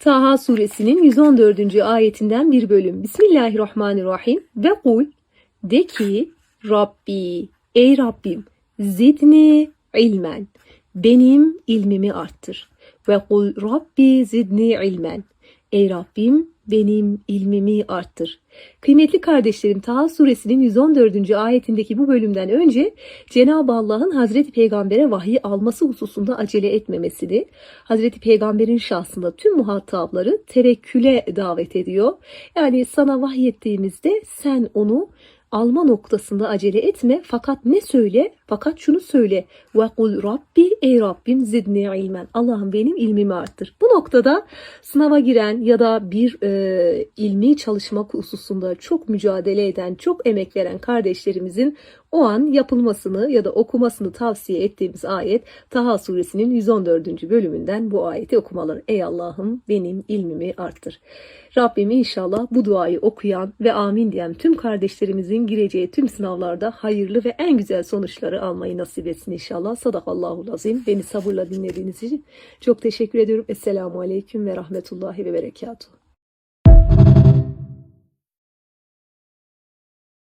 Taha suresinin 114. ayetinden bir bölüm. Bismillahirrahmanirrahim. Ve kul de ki Rabbi ey Rabbim zidni ilmen benim ilmimi arttır. Ve kul Rabbi zidni ilmen ey Rabbim benim ilmimi arttır. Kıymetli kardeşlerim Taha suresinin 114. ayetindeki bu bölümden önce Cenab-ı Allah'ın Hazreti Peygamber'e vahiy alması hususunda acele etmemesini, Hazreti Peygamber'in şahsında tüm muhatapları tevekküle davet ediyor. Yani sana vahyettiğimizde sen onu alma noktasında acele etme fakat ne söyle? Fakat şunu söyle. Ve kul Rabbi ey Rabbim zidni ilmen. Allah'ım benim ilmimi arttır. Bu noktada sınava giren ya da bir e, ilmi çalışmak hususunda çok mücadele eden, çok emek veren kardeşlerimizin o an yapılmasını ya da okumasını tavsiye ettiğimiz ayet Taha suresinin 114. bölümünden bu ayeti okumaları. Ey Allah'ım benim ilmimi arttır. Rabbim inşallah bu duayı okuyan ve amin diyen tüm kardeşlerimizin gireceği tüm sınavlarda hayırlı ve en güzel sonuçları almayı nasip etsin inşallah. Sadakallahu azim. Beni sabırla dinlediğiniz için çok teşekkür ediyorum. Esselamu Aleyküm ve Rahmetullahi ve Berekatuhu.